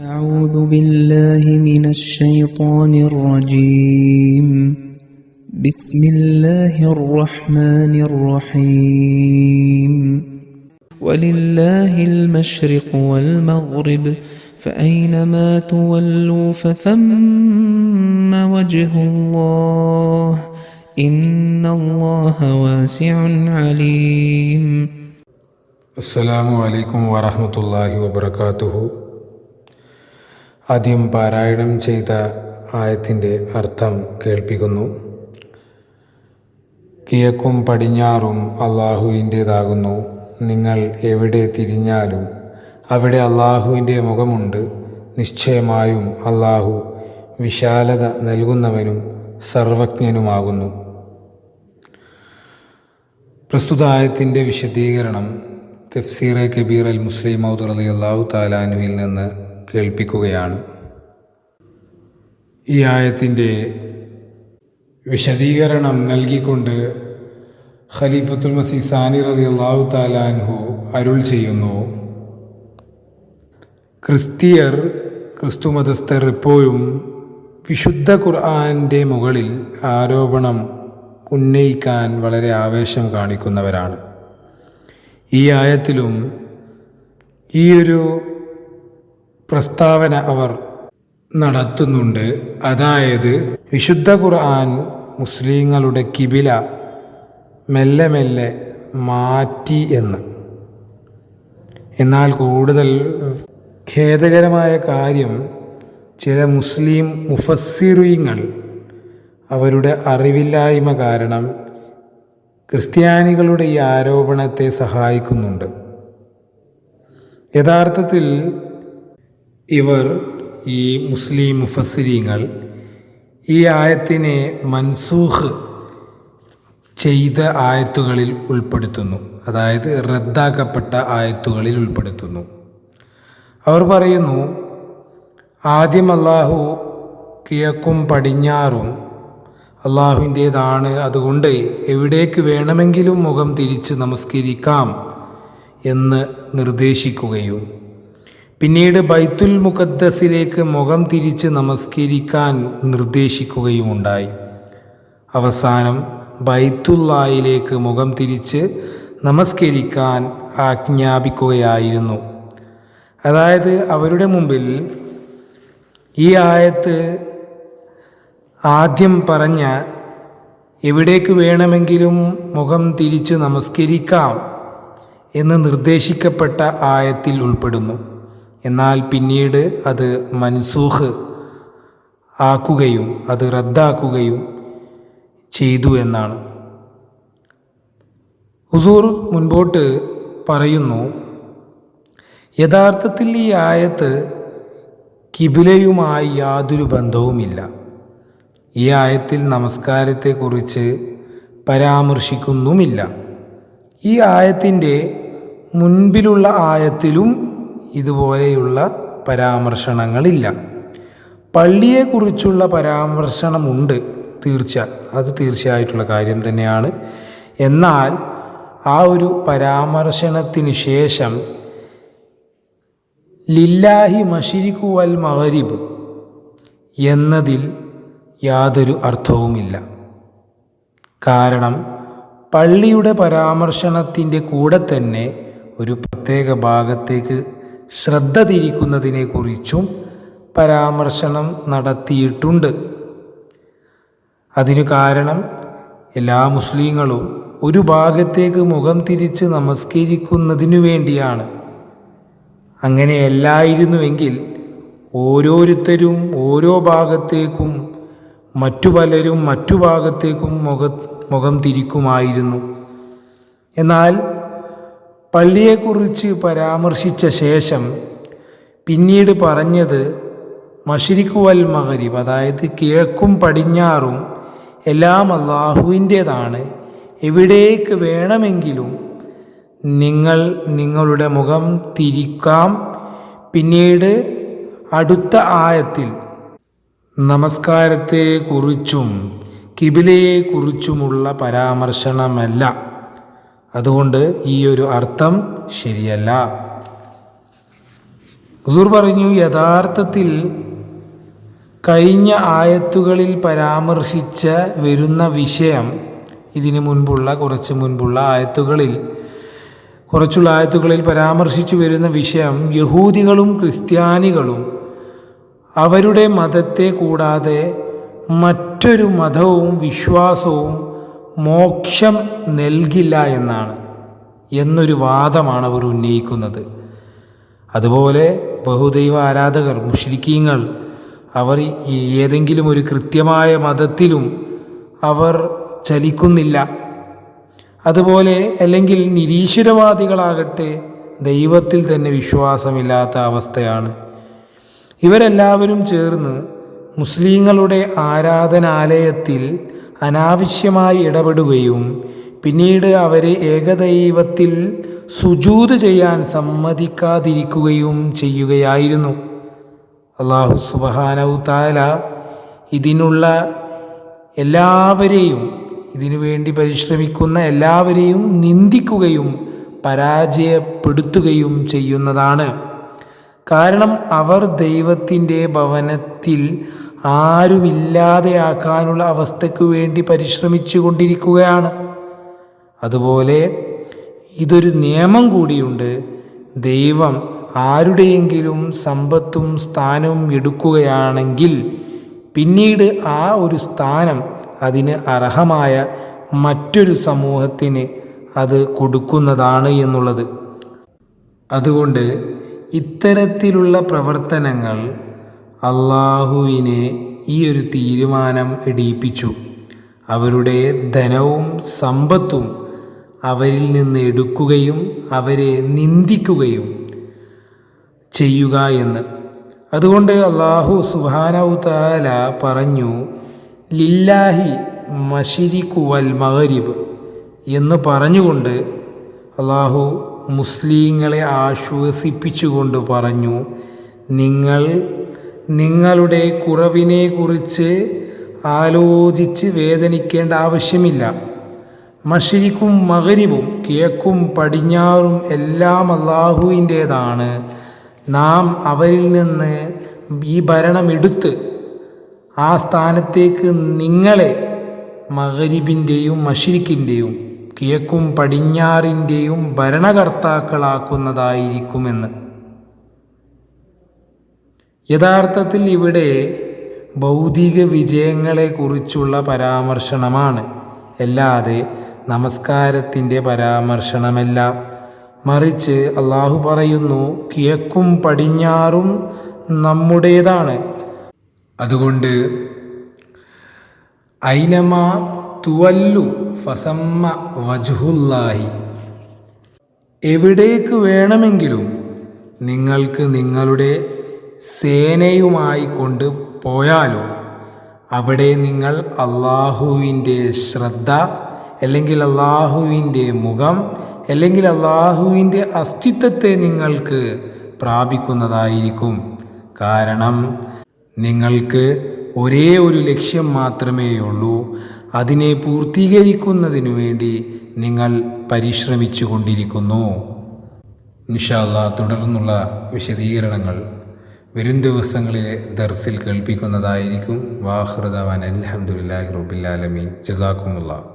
أعوذ بالله من الشيطان الرجيم. بسم الله الرحمن الرحيم. ولله المشرق والمغرب فأينما تولوا فثم وجه الله. إن الله واسع عليم. السلام عليكم ورحمة الله وبركاته. ആദ്യം പാരായണം ചെയ്ത ആയത്തിന്റെ അർത്ഥം കേൾപ്പിക്കുന്നു. കിഴക്കും പടിഞ്ഞാറും അള്ളാഹുവിന്റേതാകുന്നു നിങ്ങൾ എവിടെ തിരിഞ്ഞാലും അവിടെ അള്ളാഹുവിന്റെ മുഖമുണ്ട്. നിശ്ചയമായും അള്ളാഹു വിശാലത നൽകുന്നവനും സർവജ്ഞനുമാകുന്നു. പ്രസ്തുത ആയത്തിന്റെ വിശദീകരണം തഫ്സീറെ കബീർ അൽ മുസ്ലിം മൗദ് അലി അള്ളാഹു താലാനുവിൽ നിന്ന് കേൾപ്പിക്കുകയാണ്. ഈ ആയത്തിന്റെ വിശദീകരണം നൽകിക്കൊണ്ട് ഖലീഫത്തുൽ മസീ സാനി റതി അള്ളാഹു താലാൻഹു അരുൾ ചെയ്യുന്നു. ക്രിസ്തീയർ ക്രിസ്തുമതസ്ഥർ എപ്പോഴും വിശുദ്ധ ഖുർആാന്റെ മുകളിൽ ആരോപണം ഉന്നയിക്കാൻ വളരെ ആവേശം കാണിക്കുന്നവരാണ്. ഈ ആയത്തിലും ഈ ഒരു പ്രസ്താവന അവർ നടത്തുന്നുണ്ട്. അതായത് വിശുദ്ധ ഖുർആൻ മുസ്ലിങ്ങളുടെ കിബില മെല്ലെ മെല്ലെ മാറ്റി എന്ന്. എന്നാൽ കൂടുതൽ ഖേദകരമായ കാര്യം ചില മുസ്ലിം മുഫസ്സിറുകൾ അവരുടെ അറിവില്ലായ്മ കാരണം ക്രിസ്ത്യാനികളുടെ ഈ ആരോപണത്തെ സഹായിക്കുന്നുണ്ട്. യഥാർത്ഥത്തിൽ ഇവർ ഈ മുസ്ലിം മുഫസിരിങ്ങൾ ഈ ആയത്തിനെ മൻസൂഹ് ചെയ്ത ആയത്തുകളിൽ ഉൾപ്പെടുത്തുന്നു. അതായത് റദ്ദാക്കപ്പെട്ട ആയത്തുകളിൽ ഉൾപ്പെടുത്തുന്നു. അവർ പറയുന്നു ആദ്യം അള്ളാഹു കിഴക്കും പടിഞ്ഞാറും അള്ളാഹുവിന്റേതാണ് അതുകൊണ്ട് എവിടേക്ക് വേണമെങ്കിലും മുഖം തിരിച്ച് നമസ്കരിക്കാം എന്ന് നിർദ്ദേശിക്കുകയും പിന്നീട് ബൈത്തുൽ മുഖദ്ദസിലേക്ക് മുഖം തിരിച്ച് നമസ്കരിക്കാൻ നിർദ്ദേശിക്കുകയുമുണ്ടായി. അവസാനം ബൈത്തുല്ലായിലേക്ക് മുഖം തിരിച്ച് നമസ്കരിക്കാൻ ആജ്ഞാപിക്കുകയായിരുന്നു. അതായത് അവരുടെ മുമ്പിൽ ഈ ആയത്ത് ആദ്യം പറഞ്ഞ എവിടേക്ക് വേണമെങ്കിലും മുഖം തിരിച്ച് നമസ്കരിക്കാം എന്ന് നിർദ്ദേശിക്കപ്പെട്ട ആയത്തിൽ ഉൾപ്പെടുന്നു. എന്നാൽ പിന്നീട് അത് മൻസൂഹ് ആക്കുകയും അത് റദ്ദാക്കുകയും ചെയ്തു എന്നാണ്. ഹുസൂർ മുൻപോട്ട് പറയുന്നു യഥാർത്ഥത്തിൽ ഈ ആയത്ത് കിബിലയുമായി യാതൊരു ബന്ധവുമില്ല. ഈ ആയത്തിൽ നമസ്കാരത്തെക്കുറിച്ച് പരാമർശിക്കുന്നുമില്ല. ഈ ആയത്തിന്റെ മുൻപിലുള്ള ആയത്തിലും ഇതുപോലെയുള്ള പരാമർശനങ്ങളില്ല പള്ളിയെക്കുറിച്ചുള്ള പരാമർശനമുണ്ട് തീർച്ച. അത് തീർച്ചയായിട്ടുള്ള കാര്യം തന്നെയാണ്. എന്നാൽ ആ ഒരു പരാമർശനത്തിന് ശേഷം ലില്ലാഹി മഷിരിക്കു വൽ മഹരിബ് എന്നതിൽ യാതൊരു അർത്ഥവുമില്ല. കാരണം പള്ളിയുടെ പരാമർശനത്തിന്റെ കൂടെ തന്നെ ഒരു പ്രത്യേക ഭാഗത്തേക്ക് ശ്രദ്ധ തിരിക്കുന്നതിനെക്കുറിച്ചും പരാമർശനം നടത്തിയിട്ടുണ്ട്. അതിനു കാരണം എല്ലാ മുസ്ലിങ്ങളും ഒരു ഭാഗത്തേക്ക് മുഖം തിരിച്ച് നമസ്കരിക്കുന്നതിനു വേണ്ടിയാണ്. അങ്ങനെയല്ലായിരുന്നുവെങ്കിൽ ഓരോരുത്തരും ഓരോ ഭാഗത്തേക്കും മറ്റു പലരും മറ്റു ഭാഗത്തേക്കും മുഖ മുഖം തിരിക്കുമായിരുന്നു. എന്നാൽ പള്ളിയെക്കുറിച്ച് പരാമർശിച്ച ശേഷം പിന്നീട് പറഞ്ഞത് മഷിരിക്കു വൽ മഹരിബ് അതായത് കിഴക്കും പടിഞ്ഞാറും എല്ലാം അള്ളാഹുവിന്റേതാണ് എവിടേക്ക് വേണമെങ്കിലും നിങ്ങൾ നിങ്ങളുടെ മുഖം തിരിക്കാം. പിന്നീട് അടുത്ത ആയത്തിൽ നമസ്കാരത്തെക്കുറിച്ചും കിബിലയെക്കുറിച്ചുമുള്ള പരാമർശനമല്ല അതുകൊണ്ട് ഈ ഒരു അർത്ഥം ശരിയല്ല. ഹുസൂർ പറഞ്ഞു യഥാർത്ഥത്തിൽ കഴിഞ്ഞ ആയത്തുകളിൽ പരാമർശിച്ച വരുന്ന വിഷയം ഇതിനു മുൻപുള്ള കുറച്ച് മുൻപുള്ള ആയത്തുകളിൽ കുറച്ചുള്ള ആയത്തുകളിൽ പരാമർശിച്ചു വരുന്ന വിഷയം യഹൂദികളും ക്രിസ്ത്യാനികളും അവരുടെ മതത്തെ കൂടാതെ മറ്റൊരു മതവും വിശ്വാസവും മോക്ഷം നൽകില്ല എന്നാണ് എന്നൊരു വാദമാണ് അവർ ഉന്നയിക്കുന്നത്. അതുപോലെ ബഹുദൈവ ആരാധകർ മുഷ്രിക്കീങ്ങൾ അവർ ഏതെങ്കിലും ഒരു കൃത്യമായ മതത്തിലും അവർ ചലിക്കുന്നില്ല. അതുപോലെ അല്ലെങ്കിൽ നിരീശ്വരവാദികളാകട്ടെ ദൈവത്തിൽ തന്നെ വിശ്വാസമില്ലാത്ത അവസ്ഥയാണ്. ഇവരെല്ലാവരും ചേർന്ന് മുസ്ലിങ്ങളുടെ ആരാധനാലയത്തിൽ അനാവശ്യമായി ഇടപെടുകയും പിന്നീട് അവരെ ഏകദൈവത്തിൽ സുജൂത് ചെയ്യാൻ സമ്മതിക്കാതിരിക്കുകയും ചെയ്യുകയായിരുന്നു. അള്ളാഹു സുബഹാനവു താല ഇതിനുള്ള എല്ലാവരെയും ഇതിനു വേണ്ടി പരിശ്രമിക്കുന്ന എല്ലാവരെയും നിന്ദിക്കുകയും പരാജയപ്പെടുത്തുകയും ചെയ്യുന്നതാണ്. കാരണം അവർ ദൈവത്തിന്റെ ഭവനത്തിൽ ആരുമില്ലാതെയാക്കാനുള്ള അവസ്ഥയ്ക്ക് വേണ്ടി പരിശ്രമിച്ചു കൊണ്ടിരിക്കുകയാണ് അതുപോലെ ഇതൊരു നിയമം കൂടിയുണ്ട്. ദൈവം ആരുടെയെങ്കിലും സമ്പത്തും സ്ഥാനവും എടുക്കുകയാണെങ്കിൽ പിന്നീട് ആ ഒരു സ്ഥാനം അതിന് അർഹമായ മറ്റൊരു സമൂഹത്തിന് അത് കൊടുക്കുന്നതാണ് എന്നുള്ളത്. അതുകൊണ്ട് ഇത്തരത്തിലുള്ള പ്രവർത്തനങ്ങൾ അള്ളാഹുവിനെ ഈ ഒരു തീരുമാനം ഇടിയിപ്പിച്ചു അവരുടെ ധനവും സമ്പത്തും അവരിൽ നിന്ന് എടുക്കുകയും അവരെ നിന്ദിക്കുകയും ചെയ്യുക എന്ന്. അതുകൊണ്ട് അള്ളാഹു സുബാനവു താല പറഞ്ഞു ലില്ലാഹി മഷിരിക്കു വൽ മഹരിബ് എന്ന് പറഞ്ഞുകൊണ്ട് അള്ളാഹു മുസ്ലിങ്ങളെ ആശ്വസിപ്പിച്ചുകൊണ്ട് പറഞ്ഞു നിങ്ങൾ നിങ്ങളുടെ കുറവിനെക്കുറിച്ച് ആലോചിച്ച് വേദനിക്കേണ്ട ആവശ്യമില്ല. മഷിരിക്കും മകരിവും കിഴക്കും പടിഞ്ഞാറും എല്ലാം അള്ളാഹുവിന്റേതാണ് നാം അവരിൽ നിന്ന് ഈ ഭരണമെടുത്ത് ആ സ്ഥാനത്തേക്ക് നിങ്ങളെ മകരിബിന്റെയും മഷിരിക്കിന്റെയും കിഴക്കും പടിഞ്ഞാറിന്റെയും ഭരണകർത്താക്കളാക്കുന്നതായിരിക്കുമെന്ന്. യഥാർത്ഥത്തിൽ ഇവിടെ ഭൗതിക വിജയങ്ങളെക്കുറിച്ചുള്ള പരാമർശനമാണ് അല്ലാതെ നമസ്കാരത്തിന്റെ പരാമർശനമല്ല മറിച്ച് അള്ളാഹു പറയുന്നു കിഴക്കും പടിഞ്ഞാറും നമ്മുടേതാണ്. അതുകൊണ്ട് ഐനമ തുവല്ലു ഫസമ്മ വജുഹുല്ലാഹി. എവിടേക്ക് വേണമെങ്കിലും നിങ്ങൾക്ക് നിങ്ങളുടെ സേനയുമായി കൊണ്ട് പോയാലോ അവിടെ നിങ്ങൾ അള്ളാഹുവിന്റെ ശ്രദ്ധ അല്ലെങ്കിൽ അള്ളാഹുവിന്റെ മുഖം അല്ലെങ്കിൽ അള്ളാഹുവിന്റെ അസ്തിത്വത്തെ നിങ്ങൾക്ക് പ്രാപിക്കുന്നതായിരിക്കും. കാരണം നിങ്ങൾക്ക് ഒരേ ഒരു ലക്ഷ്യം മാത്രമേ ഉള്ളൂ. അതിനെ പൂർത്തീകരിക്കുന്നതിനു വേണ്ടി നിങ്ങൾ പരിശ്രമിച്ചു കൊണ്ടിരിക്കുന്നു ഇൻഷാല്ല തുടർന്നുള്ള വിശദീകരണങ്ങൾ വരും ദിവസങ്ങളിലെ ദർസിൽ കേൾപ്പിക്കുന്നതായിരിക്കും. വാഹൃദവാൻ അലഹമുല്ലാഹി റബുല്ലാലമീൻ ജസാക്കുമുള്ള